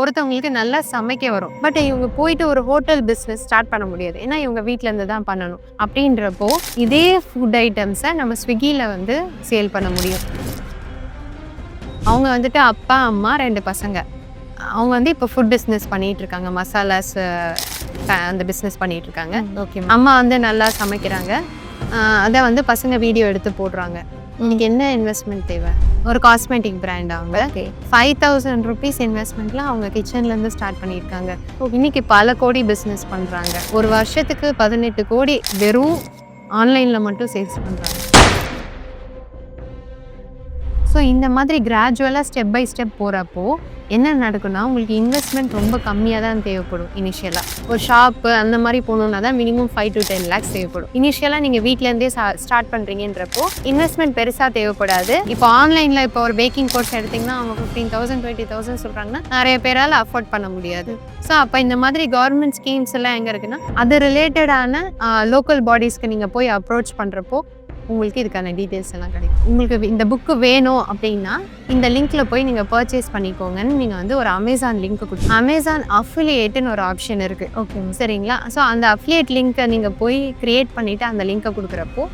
ஒருத்தவங்களுக்கு நல்லா சமைக்க வரும். பட் இவங்க போயிட்டு ஒரு ஹோட்டல் பிஸ்னஸ் ஸ்டார்ட் பண்ண முடியாது. ஏன்னா இவங்க வீட்ல இருந்து தான் பண்ணணும். அப்படின்றப்போ இதே ஃபுட் ஐட்டம்ஸை நம்ம ஸ்விக்கியில் வந்து சேல் பண்ண முடியும். அவங்க வந்துட்டு அப்பா அம்மா ரெண்டு பசங்க. அவங்க வந்து இப்போ ஃபுட் பிஸ்னஸ் பண்ணிட்டு இருக்காங்க. மசாலாஸ் அந்த பிஸ்னஸ் பண்ணிட்டு இருக்காங்க. ஓகே அம்மா வந்து நல்லா சமைக்கிறாங்க. அதை வந்து பசங்க வீடியோ எடுத்து போடுறாங்க. இன்னைக்கு என்ன இன்வெஸ்ட்மெண்ட் தேவை? ஒரு காஸ்மெட்டிக் பிராண்ட் அவங்க. ஃபைவ் தௌசண்ட் ருபீஸ் இன்வெஸ்ட்மெண்ட்ல அவங்க கிச்சன்லேருந்து ஸ்டார்ட் பண்ணியிருக்காங்க. இன்னைக்கு பல கோடி பிஸ்னஸ் பண்ணுறாங்க ஒரு வருஷத்துக்கு பதினெட்டு கோடி வெறும் ஆன்லைனில் மட்டும் சேல்ஸ் பண்ணுறாங்க ஸோ இந்த மாதிரி கிராஜுவலாக ஸ்டெப் பை ஸ்டெப் போகிறப்போ என்ன நடக்கும்னா உங்களுக்கு இன்வெஸ்ட்மெண்ட் ரொம்ப கம்மியாக தான் தேவைப்படும் இனிஷியலாக ஒரு ஷாப்பு அந்த மாதிரி போகணுன்னா தான் minimum five to ten lakhs தேவைப்படும். இனிஷியலாக நீங்கள் வீட்டிலேருந்தே ஸ்டார்ட் பண்ணுறீங்கன்றப்போ இன்வெஸ்ட்மெண்ட் பெருசாக தேவைப்படாது. இப்போ ஆன்லைனில் இப்போ ஒரு பேக்கிங் கோர்ஸ் எடுத்திங்கன்னா அவங்க ஃபிஃப்டீன் தௌசண்ட் டுவெண்ட்டி தௌசண்ட் சொல்கிறாங்கன்னா நிறைய பேரால் அஃபோர்ட் பண்ண முடியாது. ஸோ அப்போ இந்த மாதிரி கவர்மெண்ட் ஸ்கீம்ஸ் எல்லாம் எங்கே இருக்குன்னா அது ரிலேட்டடான லோக்கல் பாடிஸ்க்கு நீங்கள் போய் அப்ரோச் பண்ணுறப்போ உங்களுக்கு இதுக்கான டீட்டெயில்ஸ் எல்லாம் கிடைக்கும். உங்களுக்கு இந்த புக்கு வேணும் அப்படின்னா இந்த லிங்க்ல போய் நீங்கள் பர்ச்சேஸ் பண்ணிக்கோங்கன்னு நீங்கள் வந்து ஒரு அமேசான் லிங்க் கொடுத்து அமேசான் அஃபிலியேட்டுன்னு ஒரு ஆப்ஷன் இருக்குது ஓகே சரிங்களா? ஸோ அந்த அஃபிலியேட் லிங்க்கை நீங்கள் போய் க்ரியேட் பண்ணிவிட்டு அந்த லிங்க்கை கொடுக்குறப்போ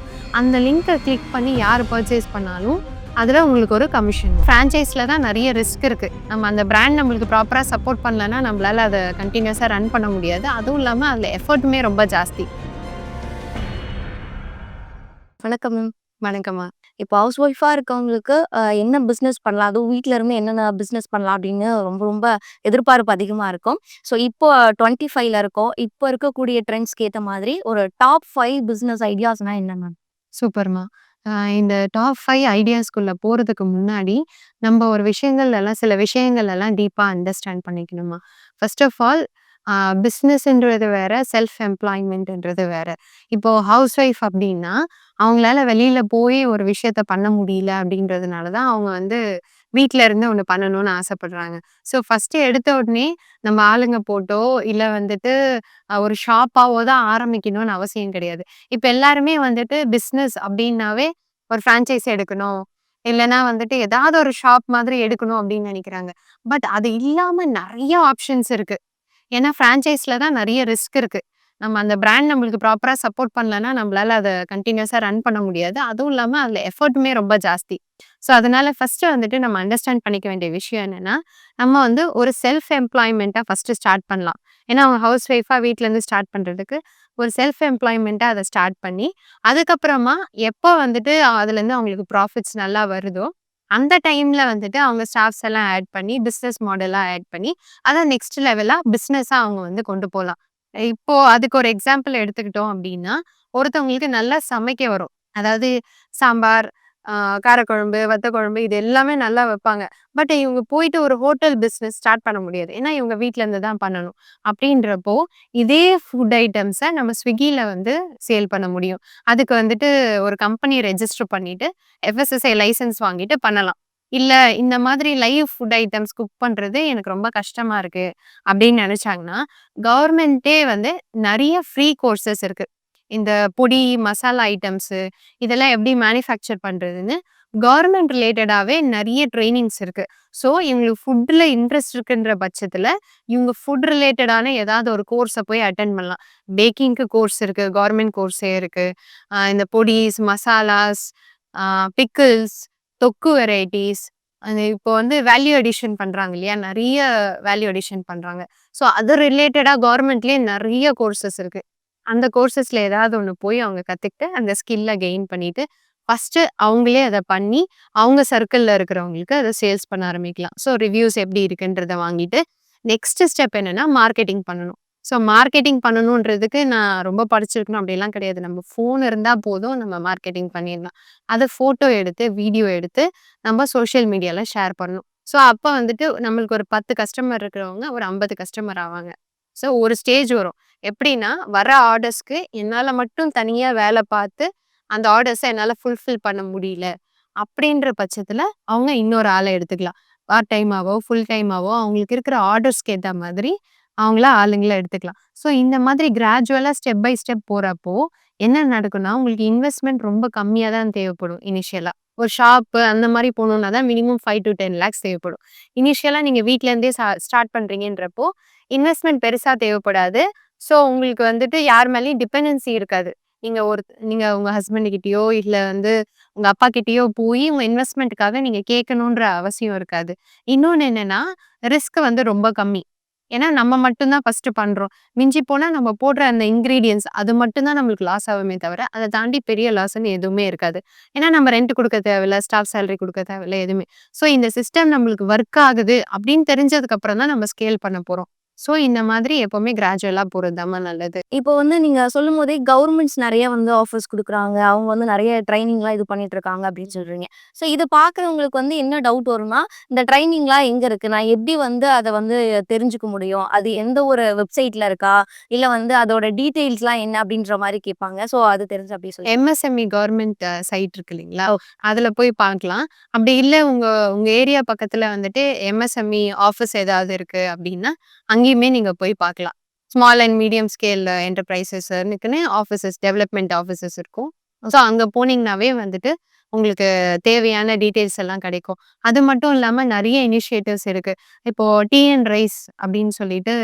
அந்த லிங்க்கை கிளிக் பண்ணி யார் பர்ச்சேஸ் பண்ணாலும் அதில் உங்களுக்கு ஒரு கமிஷன் ஃப்ரான்ச்சைஸில் தான் நிறைய ரிஸ்க் இருக்குது நம்ம அந்த பிராண்ட் நம்மளுக்கு ப்ராப்பராக சப்போர்ட் பண்ணலன்னா நம்மளால் அதை கண்டினியூஸாக ரன் பண்ண முடியாது. அதுவும் இல்லாமல் அதில் எஃபர்ட்டுமே ரொம்ப ஜாஸ்தி. வணக்கம் மேம். வணக்கம்மா. இப்போ ஹவுஸ் ஒய்ஃபாக இருக்கவங்களுக்கு என்ன பிஸ்னஸ் பண்ணலாம்? அதுவும் வீட்டில் இருந்து என்னென்ன பிஸ்னஸ் பண்ணலாம் அப்படின்னு ரொம்ப ரொம்ப எதிர்பார்ப்பு அதிகமாக இருக்கும். ஸோ இப்போ டுவெண்ட்டி ஃபைவ்ல இருக்கோம். இப்போ இருக்கக்கூடிய ட்ரெண்ட்ஸ்க்கு ஏற்ற மாதிரி ஒரு டாப் ஃபைவ் பிஸ்னஸ் ஐடியாஸ்னா என்ன மேம்? சூப்பர்மா. இந்த டாப் ஃபைவ் ஐடியாஸ்குள்ளே போகிறதுக்கு முன்னாடி நம்ம ஒரு விஷயங்கள் எல்லாம் சில விஷயங்கள் எல்லாம் டீப்பாக அண்டர்ஸ்டாண்ட் பண்ணிக்கணுமா ஃபர்ஸ்ட் ஆஃப் ஆல் பிஸ்னஸ்ன்றது வேற செல்ஃப் எம்ப்ளாய்மெண்ட்ன்றது வேற. இப்போ ஹவுஸ் ஒய்ஃப் அப்படின்னா அவங்களால வெளியில போய் ஒரு விஷயத்த பண்ண முடியல அப்படின்றதுனால தான் அவங்க வந்து வீட்டில இருந்து ஒன்று பண்ணணும்னு ஆசைப்படுறாங்க. ஸோ ஃபர்ஸ்ட் எடுத்த உடனே நம்ம ஆளுங்க போட்டோ இல்லை வந்துட்டு ஒரு ஷாப்பாவோ தான் ஆரம்பிக்கணும்னு அவசியம் கிடையாது. இப்போ எல்லாருமே வந்துட்டு பிஸ்னஸ் அப்படின்னாவே ஒரு ஃப்ரான்ச்சைஸ் எடுக்கணும். இல்லைன்னா வந்துட்டு ஏதாவது ஒரு ஷாப் மாதிரி எடுக்கணும் அப்படின்னு நினைக்கிறாங்க. பட் அது இல்லாம நிறைய ஆப்ஷன்ஸ் இருக்கு. ஏன்னா ஃப்ரான்ச்சைஸில் தான் நிறைய ரிஸ்க் இருக்குது நம்ம அந்த பிராண்ட் நம்மளுக்கு ப்ராப்பராக சப்போர்ட் பண்ணலன்னா நம்மளால அதை கண்டினியூஸாக ரன் பண்ண முடியாது. அதுவும் இல்லாமல் அதில் எஃபர்ட்டுமே ரொம்ப ஜாஸ்தி. ஸோ அதனால ஃபஸ்ட்டு வந்துட்டு நம்ம அண்டர்ஸ்டாண்ட் பண்ணிக்க வேண்டிய விஷயம் என்னன்னா நம்ம வந்து ஒரு செல்ஃப் எம்ப்ளாய்மெண்ட்டாக ஃபஸ்ட்டு ஸ்டார்ட் பண்ணலாம். ஏன்னா அவங்க ஹவுஸ் ஒய்ஃபாக வீட்டிலேருந்து ஸ்டார்ட் பண்ணுறதுக்கு ஒரு செல்ஃப் எம்ப்ளாய்மெண்ட்டாக அதை ஸ்டார்ட் பண்ணி அதுக்கப்புறமா எப்போ வந்துட்டு அதுலேருந்து அவங்களுக்கு ப்ராஃபிட்ஸ் நல்லா வருதோ அந்த டைம்ல வந்துட்டு அவங்க ஸ்டாஃப்ஸ் எல்லாம் ஆட் பண்ணி பிஸ்னஸ் மாடலாக ஆட் பண்ணி அதை நெக்ஸ்ட் லெவலாக பிஸ்னஸாக அவங்க வந்து கொண்டு போகலாம் இப்போ அதுக்கு ஒரு எக்ஸாம்பிள் எடுத்துக்கிட்டோம் அப்படின்னா ஒருத்தவங்களுக்கு நல்லா சமைக்க வரும். அதாவது சாம்பார் காரக்குழம்பு வத்த குழம்பு இது எல்லாமே நல்லா வைப்பாங்க. பட் இவங்க போயிட்டு ஒரு ஹோட்டல் பிஸ்னஸ் ஸ்டார்ட் பண்ண முடியாது. ஏன்னா இவங்க வீட்ல இருந்து தான் பண்ணணும். அப்படின்றப்போ இதே ஃபுட் ஐட்டம்ஸை நம்ம ஸ்விக்கியில் வந்து சேல் பண்ண முடியும். அதுக்கு வந்துட்டு ஒரு கம்பெனி ரெஜிஸ்டர் பண்ணிட்டு எஃப்எஸ்எஸ்ஐ லைசன்ஸ் வாங்கிட்டு பண்ணலாம். இல்ல இந்த மாதிரி லைவ் ஃபுட் ஐட்டம்ஸ் குக் பண்றது எனக்கு ரொம்ப கஷ்டமா இருக்கு. அப்படின்னு நினைச்சாங்கன்னா கவர்மெண்ட்டே வந்து நிறைய ஃப்ரீ கோர்சஸ் இருக்கு. இந்த பொடி மசாலா ஐட்டம்ஸு இதெல்லாம் எப்படி மேனுஃபேக்சர் பண்ணுறதுன்னு கவர்மெண்ட் ரிலேட்டடாகவே நிறைய ட்ரைனிங்ஸ் இருக்குது ஸோ இவங்களுக்கு ஃபுட்டில் இன்ட்ரெஸ்ட் இருக்குன்ற பட்சத்தில் இவங்க ஃபுட் ரிலேட்டடான ஏதாவது ஒரு கோர்ஸை போய் அட்டன் பண்ணலாம். பேக்கிங்க்கு கோர்ஸ் இருக்குது கவர்மெண்ட் கோர்ஸே இருக்கு. இந்த பொடிஸ் மசாலாஸ் பிக்கிள்ஸ் தொக்கு வெரைட்டிஸ் அந்த இப்போ வந்து வேல்யூ அடிஷன் பண்ணுறாங்க இல்லையா? நிறைய வேல்யூ அடிஷன் பண்ணுறாங்க ஸோ அது ரிலேட்டடாக கவர்மெண்ட்லயே நிறைய கோர்சஸ் இருக்குது அந்த கோர்சஸ்ல ஏதாவது ஒன்று போய் அவங்க கற்றுக்கிட்டு அந்த ஸ்கில்லை கெயின் பண்ணிட்டு ஃபஸ்ட்டு அவங்களே அதை பண்ணி அவங்க சர்க்கிளில் இருக்கிறவங்களுக்கு அதை சேல்ஸ் பண்ண ஆரம்பிக்கலாம். ஸோ ரிவ்யூஸ் எப்படி இருக்குன்றதை வாங்கிட்டு நெக்ஸ்ட் ஸ்டெப் என்னென்னா மார்க்கெட்டிங் பண்ணணும். ஸோ மார்க்கெட்டிங் பண்ணணுன்றதுக்கு நான் ரொம்ப படிச்சிருக்கணும். அப்படிலாம் கிடையாது. நம்ம ஃபோன் இருந்தால் போதும் நம்ம மார்க்கெட்டிங் பண்ணிடலாம். அதை ஃபோட்டோ எடுத்து வீடியோ எடுத்து நம்ம சோஷியல் மீடியாவில் ஷேர் பண்ணணும். ஸோ அப்போ வந்துட்டு நம்மளுக்கு ஒரு பத்து கஸ்டமர் இருக்கிறவங்க ஒரு ஐம்பது கஸ்டமர் ஆவாங்க. ஸோ ஒரு ஸ்டேஜ் வரும். எப்படின்னா வர ஆர்டர்ஸ்க்கு என்னால் மட்டும் தனியாக வேலை பார்த்து அந்த ஆர்டர்ஸை என்னால் ஃபுல்ஃபில் பண்ண முடியல. அப்படின்ற பட்சத்தில் அவங்க இன்னொரு ஆளை எடுத்துக்கலாம். பார்ட் டைமாவோ ஃபுல் டைமாவோ அவங்களுக்கு இருக்கிற ஆர்டர்ஸ்க்கு ஏற்ற மாதிரி அவங்கள ஆளுங்களை எடுத்துக்கலாம். ஸோ இந்த மாதிரி கிராஜுவலாக ஸ்டெப் பை ஸ்டெப் போகிறப்போ என்ன நடக்கும்னா உங்களுக்கு இன்வெஸ்ட்மெண்ட் ரொம்ப கம்மியாக தான் தேவைப்படும் இனிஷியலாக ஒரு ஷாப்பு அந்த மாதிரி போகணுன்னா தான் மினிமம் 5-10 லேக்ஸ் தேவைப்படும். இனிஷியலாக நீங்கள் வீட்டிலேருந்தே ஸ்டார்ட் பண்ணுறீங்கன்றப்போ இன்வெஸ்ட்மெண்ட் பெருசாக தேவைப்படாது. ஸோ உங்களுக்கு வந்துட்டு யார் மேலேயும் டிபெண்டன்சி இருக்காது. நீங்கள் ஒரு நீங்கள் உங்கள் ஹஸ்பண்ட் இல்லை வந்து உங்கள் அப்பா போய் உங்கள் இன்வெஸ்ட்மெண்ட்டுக்காக நீங்கள் கேட்கணுன்ற அவசியம் இருக்காது. இன்னொன்று என்னென்னா ரிஸ்க் வந்து ரொம்ப கம்மி. ஏன்னா நம்ம மட்டும் தான் ஃபர்ஸ்ட்டு பண்றோம். மிஞ்சி போனா நம்ம போடுற அந்த இன்க்ரீடியன்ஸ் அது மட்டும்தான் நம்மளுக்கு லாஸ் ஆகுமே தவிர, அதை தாண்டி பெரிய லாஸ்ன்னு எதுவுமே இருக்காது. ஏன்னா நம்ம ரெண்ட் கொடுக்க தேவையில்ல, ஸ்டாஃப் சேலரி கொடுக்க தேவையில்ல எதுவுமே. ஸோ இந்த சிஸ்டம் நம்மளுக்கு ஒர்க் ஆகுது அப்படின்னு தெரிஞ்சதுக்கு அப்புறம் தான் நம்ம ஸ்கேல் பண்ண போறோம். ஸோ இந்த மாதிரி எப்பவுமே கிராஜுவலா போறது தாம்மா நல்லது. இப்போ வந்து நீங்க சொல்லும்போதே கவர்மெண்ட்ஸ் நெறைய வந்து ஆஃபர்ஸ் குடுக்குறாங்க. அவங்க வந்து நெறைய ட்ரெய்னிங்லாம் இது பண்ணிட்டு இருக்காங்க அப்படின்னு சொல்றீங்க. ஸோ இத பார்க்குறவங்களுக்கு வந்து என்ன டவுட் வரும்னா, இந்த ட்ரெய்னிங்லாம் எங்க இருக்கு? நான் எப்படி வந்து அத வந்து தெரிஞ்சுக்க முடியும்? அது எந்த ஒரு வெப்சைட்ல இருக்கா? இல்ல வந்து அதோட டீட்டெயில்ஸ்லாம் என்ன? அப்படின்ற மாரி கேட்பாங்க. ஸோ அது தெரிஞ்சா அப்படியே சொல்லுங்க. எம்எஸ்எம்இ கவர்மெண்ட் சைட் இருக்கு இல்லைங்களா? அதுல போய் பார்க்கலாம். அப்படி இல்ல உங்க உங்க ஏரியா பக்கத்துல வந்துட்டு எம்எஸ்எம்இ ஆஃபீஸ் ஏதாவது இருக்கு அப்படின்னா, எங்கேயுமே நீங்க போய் பார்க்கலாம். ஸ்மால் அண்ட் மீடியம் ஸ்கேல் என்டர்பிரைசஸ்னுக்குன்னு ஆஃபீஸஸ் டெவலப்மென்ட் ஆஃபீஸஸ் இருக்கும். ஸோ அங்க போனீங்கனாவே வந்துட்டு உங்களுக்கு தேவையான டீட்டெயில்ஸ் எல்லாம் கிடைக்கும். அது மட்டும் இல்லாம நெறைய இனிஷியேட்டிவ்ஸ் இருக்கு. இப்போ டிஎன் ரைஸ் அப்படின்னு சொல்லிட்டு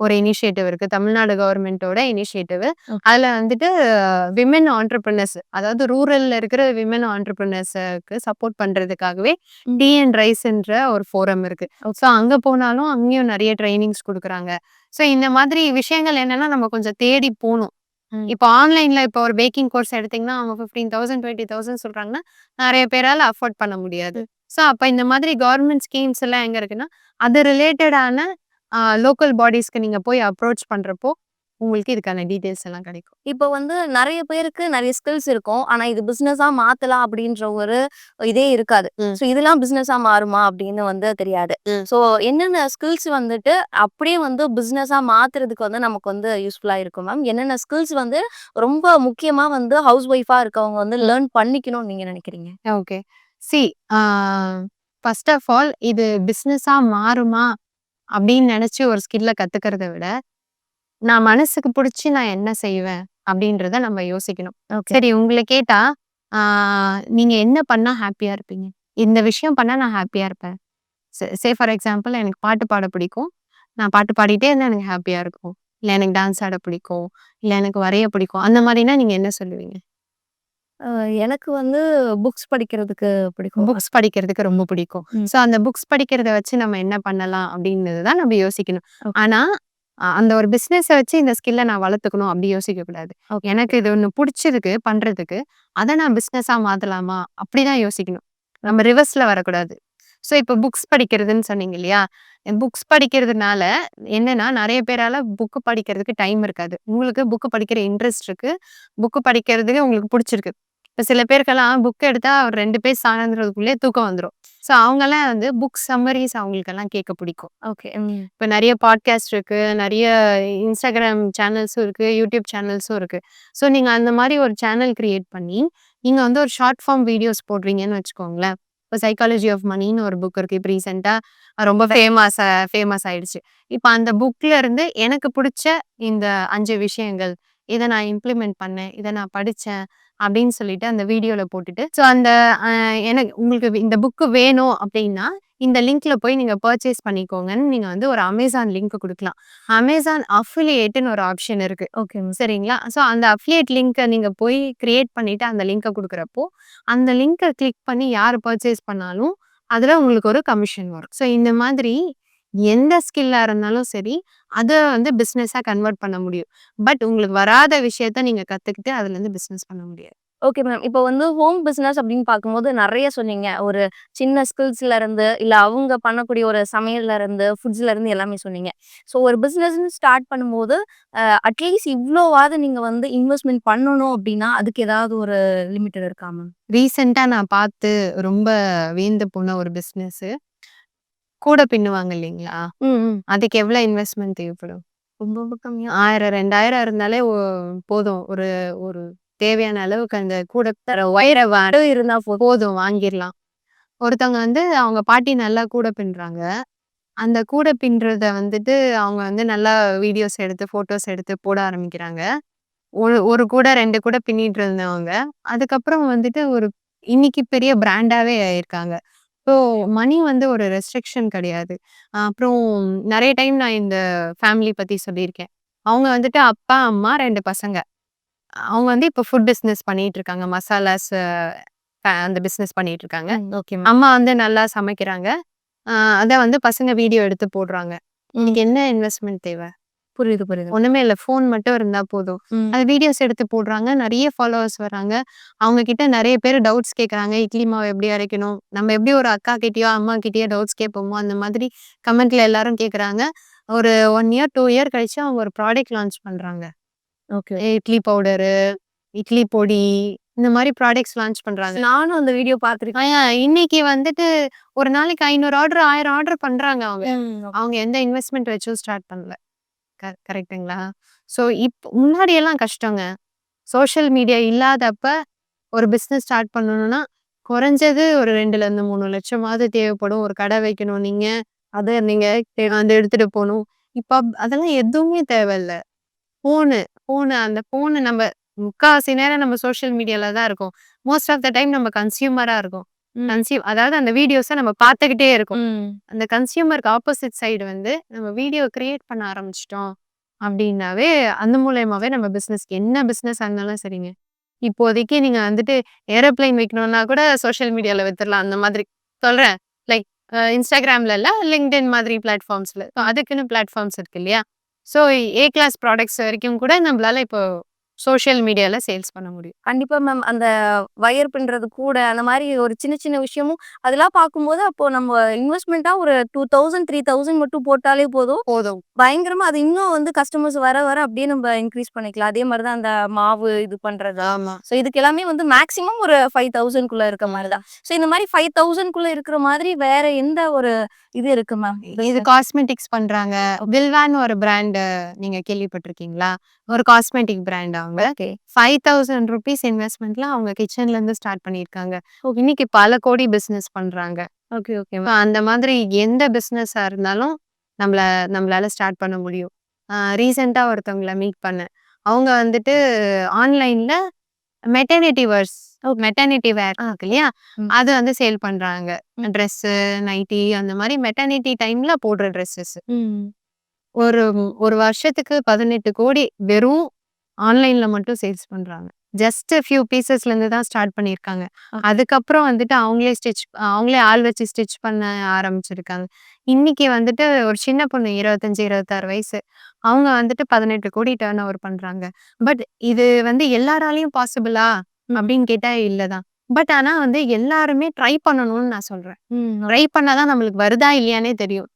ஒரு இனிஷியேட்டிவ் இருக்கு. தமிழ்நாடு கவர்மெண்ட்டோட இனிஷியேட்டிவ். அதுல வந்துட்டு விமென் ஆன்டர்பிரினர்ஸ் அதாவது ரூரல்ல இருக்கிற விமென் ஆன்டர்பிரினர்ஸ்க்கு சப்போர்ட் பண்றதுக்காகவே ம். டிஎன் ரைஸ்ன்ற ஒரு ஃபோரம் இருக்கு. ஸோ அங்க போனாலும் அங்கேயும் நெறைய ட்ரெய்னிங்ஸ் குடுக்குறாங்க. ஸோ இந்த மாதிரி விஷயங்கள் என்னன்னா நம்ம கொஞ்சம் தேடி போணும். ம். இப்போ ஆன்லைன்ல இப்போ ஒரு பேக்கிங் கோர்ஸ் எடுத்தீங்கன்னா, அவங்க 15,000 20,000 சொல்றாங்கன்னா, நெறைய பேரால அஃபோர்ட் பண்ண முடியாது. ஸோ அப்ப இந்த மாதிரி கவர்மெண்ட் ஸ்கீம்ஸ் எல்லாம் எங்க இருக்குன்னா, அது ரிலேட்டடான அ லோக்கல் பாடிஸ்க்கு நீங்க போய் அப்ரோச் பண்றப்போ, உங்களுக்கு இதுக்கான டீட்டெயில்ஸ் எல்லாம் கிடைக்கும். இப்போ வந்து நெறைய பேருக்கு நெறைய ஸ்கில்ஸ் இருக்கும். ஆனா இது பிசினஸா மாத்தலாம் அப்படின்ற ஒரு இதே இருக்காது. ஸோ இதெல்லாம் பிசினஸா மாறுமா அப்படின்னு வந்து தெரியாது. ஸோ என்னென்ன ஸ்கில்ஸ் வந்துட்டு அப்படியே வந்து பிசினஸா மாத்துறதுக்கு வந்து நமக்கு வந்து யூஸ்ஃபுல்லா இருக்கும் மேம்? என்னென்ன ஸ்கில்ஸ் வந்து ரொம்ப முக்கியமா வந்து ஹவுஸ் ஒய்ஃபா இருக்கவங்க வந்து லேர்ன் பண்ணிக்கணும்னு நீங்க நினைக்கிறீங்க? Okay. See first of all இது பிசினஸா மாறுமா? அப்படின்னு நெனச்சு ஒரு ஸ்கில்ல கத்துக்கிறத விட, நான் மனசுக்கு புடிச்சு நான் என்ன செய்வேன்? அப்படின்றத நம்ம யோசிக்கணும். ஓகே. சரி உங்கள கேட்டா, ஆ நீங்க என்ன பண்ணா ஹேப்பியா இருப்பீங்க? இந்த விஷயம் பண்ணா நான் ஹேப்பியா இருப்பேன். சே சே ஃபார் எக்ஸாம்பிள் எனக்கு பாட்டு பாட பிடிக்கும். நான் பாட்டு பாடிட்டே இருந்தா எனக்கு ஹேப்பியா இருக்கும். இல்ல எனக்கு டான்ஸ் ஆட பிடிக்கும். இல்ல எனக்கு வரைய பிடிக்கும். அந்த மாரினா நீங்க என்ன சொல்லுவீங்க? அ எனக்கு வந்து புக்ஸ் படிக்கிறதுக்கு பிடிக்கும். புக்ஸ் படிக்கிறதுக்கு ரொம்ப பிடிக்கும். ம். ஸோ அந்த புக்ஸ் படிக்கிறத வச்சு நம்ம என்ன பண்ணலாம்? அப்படின்றது தான் நம்ம யோசிக்கணும். ஓகே. ஆனா, அந்த ஒரு பிசினஸ வச்சு இந்த ஸ்கில்ல நான் வளர்த்துக்கணும் அப்படி யோசிக்கக் கூடாது. ஓகே. எனக்கு இது ஒண்ணு புடிச்சிருக்கு பண்றதுக்கு. அத நான் பிசினஸா மாத்தலாமா? அப்படிதான் யோசிக்கணும். நம்ம ரிவர்ஸ்ல வரக்கூடாது. ஸோ இப்ப புக்ஸ் படிக்கிறதுன்னு சொன்னீங்க இல்லையா? புக்ஸ் படிக்கிறதுனால என்னன்னா, நெறைய பேரால புக் படிக்கிறதுக்கு டைம் இருக்காது. உங்களுக்கு புக் படிக்கிற இன்ட்ரெஸ்ட் இருக்கு. புக் படிக்கிறதுக்கு உங்களுக்கு புடிச்சிருக்கு. இப்ப சில பேருக்கெல்லாம் புக் எடுத்தா ஒரு 2 பேஜ் சாயந்தரத்துக்குள்ளயே தூக்கம் வந்துரும். ஸோ அவங்கலாம் வந்து புக் சம்மரீஸ் அவங்களுக்கெல்லாம் கேட்க பிடிக்கும். ஓகே. இப்ப நெறைய பாட்காஸ்ட் இருக்கு. நெறைய இன்ஸ்டாகிராம் சேனல்ஸும் இருக்கு. யூடியூப் சேனல்ஸும் இருக்கு. ஸோ நீங்க அந்த மாரி ஒரு சேனல் கிரியேட் பண்ணி, நீங்க வந்து ஒரு ஷார்ட் ஃபார்ம் வீடியோஸ் போடுறீங்கன்னு வச்சுக்கோங்களேன். இப்ப சைக்காலஜி ஆஃப் மனின்னு ஒரு புக் இருக்கு. இப்ப ரீசென்ட்டா ரொம்ப ஃபேமஸ் ஃபேமஸ் ஆயிடுச்சு. இப்ப அந்த புக்ல இருந்து எனக்கு புடிச்ச இந்த 5 விஷயங்கள். இத நான் இம்ப்ளிமெண்ட் பண்ணேன். இத நான் படிச்சேன். அப்படின்னு சொல்லிட்டு அந்த வீடியோல போட்டுட்டு, ஸோ அந்த எனக்கு உங்களுக்கு இந்த புக் வேணும் அப்படின்னா, இந்த லிங்க்ல போய் நீங்க பர்ச்சேஸ் பண்ணிக்கோங்கன்னு நீங்க வந்து ஒரு அமேசான் லிங்க் குடுக்கலாம். அமேசான் அஃபிலியேட்ன்னு ஒரு ஆப்ஷன் இருக்கு. ஓகே. சரிங்களா? ஸோ அந்த அஃபிலியேட் லிங்க்க நீங்க போய் கிரியேட் பண்ணிட்டு அந்த லிங்க்க குடுக்குறப்போ, அந்த லிங்க்க கிளிக் பண்ணி யார் பர்ச்சேஸ் பண்ணாலும், அதுல உங்களுக்கு ஒரு கமிஷன் வரும். ஸோ இந்த மாதிரி எந்த ஸ்கில்லா இருந்தாலும் சரி, அத வந்து பிசினஸா கன்வெர்ட் பண்ண முடியும். பட் உங்களுக்கு வராத விஷயத்த நீங்க கத்துக்கிட்டு அதுலருந்து பிசினஸ் பண்ண முடியாது. Okay ma'am. இப்போ வந்து ஹோம் பிசினஸ் அப்படின்னு பார்க்கும்போது நெறைய சொன்னீங்க. ஒரு சின்ன ஸ்கில்ஸ்ல இருந்து, இல்ல அவங்க பண்ணக்கூடிய ஒரு சமையல்ல இருந்து, ஃபுட்ஸ்ல இருந்து எல்லாமே சொன்னீங்க. ஸோ ஒரு பிசினஸ்ன்னு ஸ்டார்ட் பண்ணும்போது, அட்லீஸ்ட் இவ்ளோவாவது நீங்க வந்து இன்வெஸ்ட்மென்ட் பண்ணணும் அப்படின்னா, அதுக்கு ஏதாவது ஒரு லிமிட்டட் இருக்கா மேம்? ரீசென்ட்டா நான் பார்த்து ரொம்ப வியந்து போன ஒரு பிசினஸு. கூட பின்னுவாங்க இல்லைங்களா? ம், ம். அதுக்கு எவ்வளோ இன்வெஸ்ட்மென்ட் தேவைப்படும்? ரொம்ப ரொம்ப கம்மியா. 1000 2000 இருந்தாலே ஒ போதும். ஒரு ஒரு தேவையான அளவுக்கு அந்த கூட தர ஒயர வ இருந்தா போதும். வாங்கிரலாம். ஒருத்தவங்க வந்து அவங்க பாட்டி நல்லா கூட பின்னுறாங்க. அந்த கூட பின்றத வந்துட்டு அவங்க வந்து நல்லா வீடியோஸ் எடுத்து, ஃபோட்டோஸ் எடுத்து போட ஆரம்பிக்கிறாங்க. ஒரு ஒரு கூட 2 கூட பின்னிட்டு இருந்தவங்க. அதுக்கப்புறம் வந்துட்டு ஒரு இன்னைக்கு பெரிய பிராண்டாவே ஆயிருக்காங்க. ஸோ மனி வந்து ஒரு ரெஸ்ட்ரிக்ஷன் கிடையாது. அப்புறம் நெறைய டைம் நான் இந்த ஃபேமிலி பத்தி சொல்லியிருக்கேன். அவங்க வந்துட்டு அப்பா, அம்மா 2 பசங்க. அவங்க வந்து இப்போ ஃபுட் பிசினஸ் பண்ணிட்டு இருக்காங்க. மசாலாஸ் அ அந்த பிசினஸ் பண்ணிட்டு இருக்காங்க. ஓகே அம்மா வந்து நல்லா சமைக்கிறாங்க. அ அத வந்து பசங்க வீடியோ எடுத்து போடுறாங்க. இன்னைக்கு என்ன இன்வெஸ்ட்மென்ட் தேவ? புரியுது புரியுது ஒண்ணுமே இல்ல. ஃபோன் மட்டும் இருந்தா போதும். அது வீடியோஸ் எடுத்து போடுறாங்க. நெறைய ஃபாலோவர்ஸ் வராங்க. அவங்க கிட்ட நெறைய பேர் டவுட்ஸ் கேட்கறாங்க. இட்லி மாவு எப்படி அரைக்கணும்? நம்ம எப்படி ஒரு அக்கா கிட்டயோ, அம்மா கிட்டயோ டவுட்ஸ் கேட்போமோ, அந்த மாதிரி கமெண்ட்ல எல்லாரும் கேட்கறாங்க. ஒரு 1 இயர், 2 இயர் கழிச்சு அவங்க ஒரு ப்ராடக்ட் லான்ச் பண்றாங்க. ஓகே இட்லி பவுடரு, இட்லி பொடி இந்த மாரி ப்ராடக்ட்ஸ் லான்ச் பண்றாங்க. நானும் அந்த வீடியோ பார்த்துருக்கேன் ஆ இன்னைக்கு வந்துட்டு ஒரு நாளைக்கு 500 ஆர்டர், 1000 ஆர்டர் பண்றாங்க அவங்க. அவங்க எந்த இன்வெஸ்ட்மென்ட் வச்சும் ஸ்டார்ட் பண்ணல. க கரெக்ட்டுங்களா? ஸோ இப் முன்னாடியெல்லாம் கஷ்டங்க. சோஷியல் மீடியா இல்லாதப்ப ஒரு பிஸ்னஸ் ஸ்டார்ட் பண்ணணும்னா, குறைஞ்சது ஒரு 2லருந்து 3 லட்சமாவது தேவைப்படும். ஒரு கடை வைக்கணும் நீங்க. அத நீங்க வந்து எடுத்துட்டு போணும். இப்ப அப் அதெல்லாம் எதுவுமே தேவையில்ல. ஃபோனு ஃபோனு அந்த ஃபோனு நம்ம முக்காவாசி நேரம் நம்ம சோஷியல் மீடியால தான் இருக்கோம். மோஸ்ட் ஆஃப் த டைம் நம்ம கன்சியூமரா இருக்கோம். கன்சியூம் அதாவது அந்த வீடியோஸ நம்ம பார்த்துக்கிட்டே இருக்கோம். அந்த கன்சியூமருக்கு ஆப்போசிட் சைடு வந்து நம்ம வீடியோ கிரியேட் பண்ண ஆரம்பிச்சுட்டோம் அப்படின்னாவே அந்த மூலியமாவே நம்ம பிசினஸ்க்கு என்ன பிசினஸா இருந்தாலும் சரிங்க. இப்போதைக்கு நீங்க வந்துட்டு ஏரோப்ளேன் வைக்கணும்னா கூட சோஷியல் மீடியால வித்துடலாம். அந்த மாதிரி சொல்றேன். லைக் Instagramல இல்ல LinkedIn மாதிரி பிளாட்ஃபார்ம்ஸ்ல. ஸோ அதுக்குன்னு பிளாட்ஃபார்ம்ஸ் இருக்கு இல்லையா? ஸோ ஏ கிளாஸ் ப்ராடக்ட்ஸ் வரைக்கும் கூட நம்மளால இப்போ சோஷியல் மீடியால சேல்ஸ் பண்ண முடியும். கண்டிப்பா மேம். அந்த வயர் பின்றது கூட, அந்த மாரி ஒரு சின்ன சின்ன விஷயமும் அதெல்லாம் பார்க்கும்போது, அப்போ நம்ம இன்வெஸ்ட்மென்ட்டா ஒரு 2000, 3000 மட்டும் போட்டாலே போதும். போதும். பயங்கரமா அது இன்னும் வந்து கஸ்டமர்ஸ் வர வர அப்படியே நம்ம இன்கிரீஸ் பண்ணிக்கலாம். அதே மாரி தான் அந்த மாவு இது பண்றது. ஆமா. ஸோ இதுக்கு எல்லாமே வந்து மேக்ஸிமம் ஒரு 5000க்குள்ள இருக்க மாரி தான். ஸோ இந்த மாரி 5000க்குள்ள இருக்கிற மாதிரி வேற எந்த ஒரு இது இருக்கு மேம்? இது காஸ்மெட்டிக்ஸ் பண்றாங்க. வில்வான்னு ஒரு பிராண்ட் நீங்க கேள்விப்பட்டிருக்கீங்களா? ஒரு காஸ்மெட்டிக் பிராண்ட் அவங்க. ஓகே. 5000 ரூப்பீஸ் இன்வெஸ்ட்மென்ட்ல அவங்க கிச்சன்ல இருந்து ஸ்டார்ட் பண்ணியிருக்காங்க. இன்னைக்கு பல கோடி பிசினஸ் பண்றாங்க. Okay okay. அந்த மாதிரி எந்த பிசினஸா இருந்தாலும் நம்மள நம்மளால ஸ்டார்ட் பண்ண முடியும். அ ரீசென்ட்டா ஒருத்தவங்கள மீட் பண்ணேன். அவங்க வந்துட்டு ஆன்லைன்ல மெட்டர்னிட்டி வேர்ஸ் மெட்டர்னிட்டி வேர் இருக்கு இல்லையா? அது வந்து சேல் பண்றாங்க. ம். ட்ரெஸ்ஸு, நைட்டி அந்த மாரி மெட்டர்னிட்டி டைம்ல போடுற ட்ரெஸ்ஸஸ். ஒரு ஒரு வருஷத்துக்கு 18,00,00,000 வெறும் ஆன்லைன்ல மட்டும் சேல்ஸ் பண்றாங்க. ஜஸ்ட் ஃபியூ பீஸஸ்லேருந்து தான் ஸ்டார்ட் பண்ணியிருக்காங்க. அதுக்கப்புறம் வந்துட்டு அவங்களே ஸ்டிச் அவங்களே ஆள் வச்சு ஸ்டிச் பண்ண ஆரம்பிச்சிருக்காங்க. இன்னைக்கு வந்துட்டு ஒரு சின்ன பொண்ணு 25, 26 வயசு. அவங்க வந்துட்டு 18,00,00,000 டர்ன் ஓவர் பண்றாங்க. பட் இது வந்து எல்லாராலயும் பாசிபிளா? அப்படின்னு கேட்டா இல்ல தான். பட் ஆனா வந்து எல்லாருமே ட்ரை பண்ணணும்னு நான் சொல்றேன். ம். ட்ரை பண்ணா தான் நம்மளுக்கு வருதா இல்லையான்னே தெரியும்.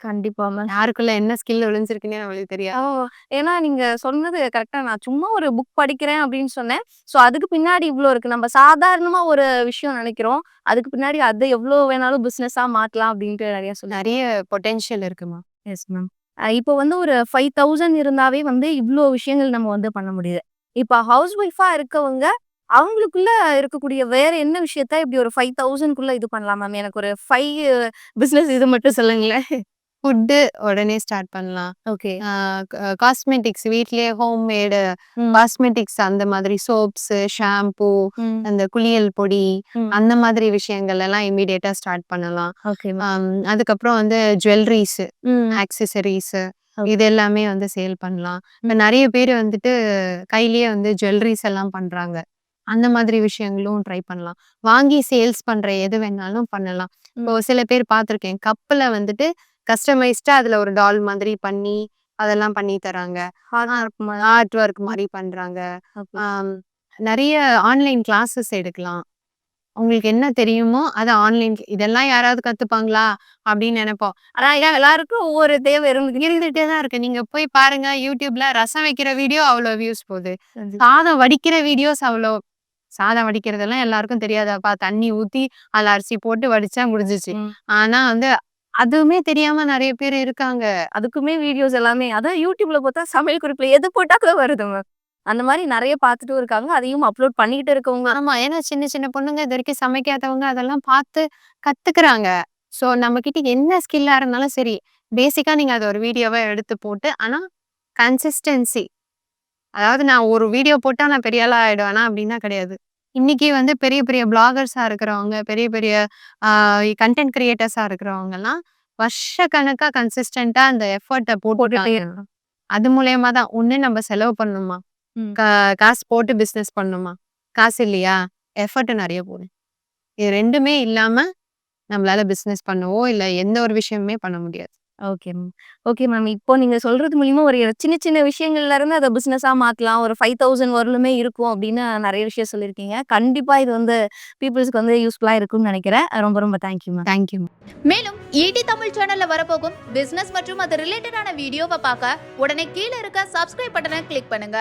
கண்டிப்பா மேம். யாருக்குள்ள என்ன ஸ்கில் ஒளிஞ்சிருக்குன்னே நம்மளுக்கு தெரியாது. ஓ! ஏன்னா நீங்க சொன்னது கரெக்ட்டா நான் சும்மா ஒரு புக் படிக்கிறேன் அப்படின்னு சொன்னேன். ஸோ அதுக்கு பின்னாடி இவ்ளோ இருக்கு. நம்ம சாதாரணமா ஒரு விஷயம் நெனைக்கிறோம். அதுக்கு பின்னாடி அத எவ்ளோ வேணாலும் பிசினஸா மாத்தலாம் அப்படின்ட்டு நெறைய சொன்னீங்க. நெறைய பொட்டன்ஷியல் இருக்குமா. Yes ma'am. அ இப்போ வந்து ஒரு 5000 இருந்தாவே வந்து இவ்ளோ விஷயங்கள் நம்ம வந்து பண்ண முடியுது. இப்ப ஹவுஸ் ஒய்ஃபா இருக்கவங்க, அவங்களுக்குள்ள இருக்கக்கூடிய வேற என்ன விஷயத்த இப்படி ஒரு 5000க்குள்ள இது பண்ணலாம் மேம்? எனக்கு ஒரு 5 பிசினஸ் இது மட்டும் சொல்லுங்களேன். ஃபுட்டு உடனே ஸ்டார்ட் பண்ணலாம். ஓகே. காஸ்மெட்டிக்ஸ் வீட்லயே ஹோம் மேடு. காஸ்மெட்டிக்ஸ் அந்த மாதிரி சோப்ஸு, ஷாம்பூ. அந்த குளியல் பொடி. அந்த மாதிரி விஷயங்கள் எல்லாம் இம்மீடியட்டா ஸ்டார்ட் பண்ணலாம். அதுக்கப்புறம் வந்து ஜுவல்லரீஸு, ஓகே. இது எல்லாமே வந்து சேல் பண்ணலாம். இப்ப. நெறைய பேர் வந்துட்டு கையிலேயே வந்து ஜுவல்லரீஸ் எல்லாம் பண்றாங்க. அந்த மாதிரி விஷயங்களும் ட்ரை பண்ணலாம். வாங்கி சேல்ஸ் பண்ற எது வேணாலும் பண்ணலாம். இப்போ. சில பேர் பார்த்துருக்கேன். கப்புல வந்துட்டு கஸ்டமைஸ்டா அதுல ஒரு டால் மாதிரி பண்ணி, அதெல்லாம் பண்ணி தராங்க. ஆர்ட் ஒர்க் மாரி பண்றாங்க. நெறைய ஆன்லைன் கிளாஸஸ் எடுக்கலாம். உங்களுக்கு என்ன தெரியுமோ அத ஆன்லைன் இதெல்லாம் யாராவது கத்துப்பாங்களா? அப்படின்னு நெனைப்போம். ஆனா எல்லாருக்கும் ஒவ்வொரு தேவை இருந்துகிட்டே தான் இருக்கு. நீங்க போய் பாருங்க YouTubeல ரசம் வைக்கிற வீடியோ அவ்ளோ வியூஸ் போகுது. சாதம் வடிக்கிற வீடியோஸ் அவ்ளோ சாதம் வடிக்கிறதெல்லாம் எல்லாருக்கும் தெரியாதாப்பா? தண்ணி ஊத்தி அதுல அரிசி போட்டு வடிச்சா முடிஞ்சுச்சு. ஆனா வந்து அதுவுமே தெரியாம நிறைய பேர் இருக்காங்க. அதுக்குமே வீடியோஸ் எல்லாமே அதான் யூடியூப்ல பார்த்தா சமையல் குறிப்புல எது போட்டா கூட வருது மேம். அந்த மாதிரி நிறைய பார்த்துட்டும் இருக்காங்க. அதையும் அப்லோட் பண்ணிக்கிட்டு இருக்கவங்க ஆமா. ஏன்னா சின்ன சின்ன பொண்ணுங்க இது வரைக்கும் சமைக்காதவங்க அதெல்லாம் பார்த்து கத்துக்கிறாங்க ஸோ நம்மகிட்ட என்ன ஸ்கில்லா இருந்தாலும் சரி, பேசிக்கா நீங்க அதை ஒரு வீடியோவா எடுத்து போட்டு ஆனா கன்சிஸ்டன்சி அதாவது நான் ஒரு வீடியோ போட்டா நான் பெரிய ஆளா ஆயிடுவேனா? அப்படின்னா கிடையாது. இன்னைக்கு வந்து பெரிய பெரிய பிளாகர்ஸா இருக்கிறவங்க, பெரிய பெரிய ஆ கன்டென்ட் கிரியேட்டர்ஸா இருக்கிறவங்கலாம் வருஷக்கணக்கா கன்சிஸ்டன்ட்டா அந்த எஃபோர்ட்ட போட்டுட்டாங்க. அது மூலியமா தான் ஒண்ணு நம்ம செலவு பண்ணணுமா? காசு போட்டு பிசினஸ் பண்ணணுமா? காசு இல்லையா? எஃபோர்ட் நெறைய போடு. இது 2மே இல்லாம நம்மளால பிசினஸ் பண்ணவோ, இல்ல எந்த ஒரு விஷயமுமே பண்ண முடியாது. Okay ma'am. Okay ma'am. இப்போ நீங்க சொல்றது மூலியமா ஒரு சின்ன சின்ன விஷயங்கள்ல இருந்து அத பிசினஸா மாத்தலாம். ஒரு 5000 வரலுமே இருக்கும் அப்படின்னு நெறைய விஷயம் சொல்லியிருக்கீங்க. கண்டிப்பா இது வந்து பீப்பிள்ஸ்க்கு வந்து யூஸ்ஃபுல்லா இருக்கும்னு நெனைக்கிறேன். ரொம்ப ரொம்ப thank you ma'am. Thank you. மேலும் ஈடி தமிழ் சேனல்ல வரப்போகும் பிசினஸ் மற்றும் அது ரிலேட்டடான வீடியோவை பார்க்க உடனே கீழே இருக்க சப்ஸ்கிரைப் பட்டனை கிளிக் பண்ணுங்க